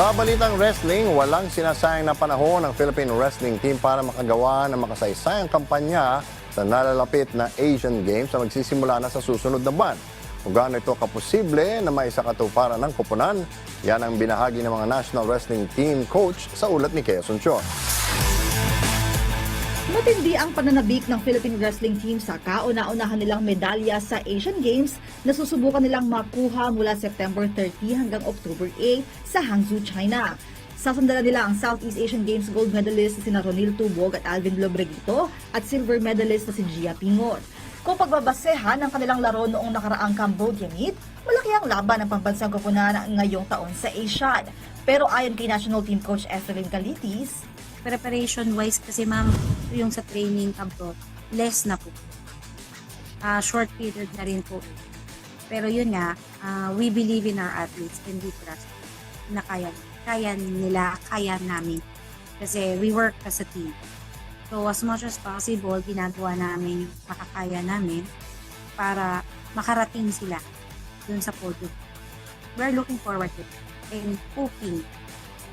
Sa balitang wrestling, walang sinasayang na panahon ng Philippine Wrestling Team para makagawa ng makasaysayang kampanya sa nalalapit na Asian Games na magsisimula na sa susunod na buwan. Kung gaano ito kaposible na may sakatuparan ng koponan, yan ang binahagi ng mga National Wrestling Team coach sa ulat ni Kea Sunchon. Matindi ang pananabik ng Philippine Wrestling Team sa kauna-unahan nilang medalya sa Asian Games na susubukan nilang makuha mula September 30 hanggang October 8 sa Hangzhou, China. Sasandalan nila ang Southeast Asian Games gold medalist na sina Ronil Tubog at Alvin Lobreguito at silver medalist na si Gia Pingot. Kung pagbabasehan ng kanilang laro noong nakaraang Cambodia Meet, malaki ang laban ng pambansang koponan ngayong taon sa Asian. Pero ayon kay National Team Coach Evelyn Galitis, preparation wise kasi ma'am yung sa training po, less na po. Ah, short period na rin po. Pero yun nga, ah, we believe in our athletes and we trust na kaya, kaya nila, kaya namin. Kasi we work as a team. So as much as possible, ginagawa namin yung makakaya namin para makarating sila dun sa podium. We're looking forward to it and hoping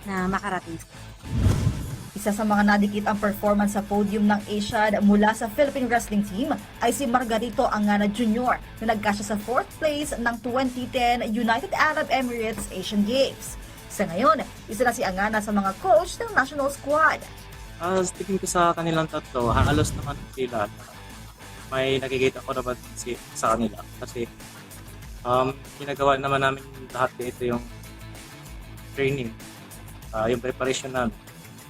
na makarating sila. Isa sa mga nadikit ang performance sa podium ng Asian mula sa Philippine Wrestling Team ay si Margarito Angana Jr. na nagkasya sa 4th place ng 2010 United Arab Emirates Asian Games. Sa ngayon, isa na si Angana sa mga coach ng national squad. Ah, speaking ko sa kanilang tatlo, halos naman sila. May nakikita ko naman si, sa kanila. Kasi um, ginagawa naman namin lahat dito yung training. Ah, yung preparation namin.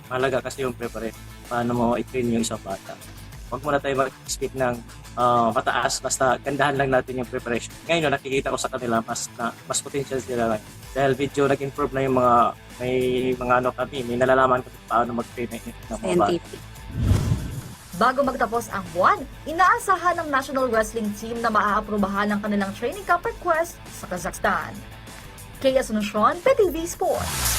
Mahalaga kasi yung preparation. Paano mo i-train yung isang bata. Huwag muna tayo mag-speak ng ah, mataas, basta gandahan lang natin yung preparation. Ngayon, nakikita ko sa kanila, mas, na, mas potential sila lang. Dahil video nag-improve na yung mga may mga ano kami, may nalalaman kami paano mag-train ng, mga bata. Bago magtapos ang buwan, inaasahan ng national wrestling team na maaaprubahan ng kanilang training camp request sa Kazakhstan. Kaya Asuncion, PTV Sports.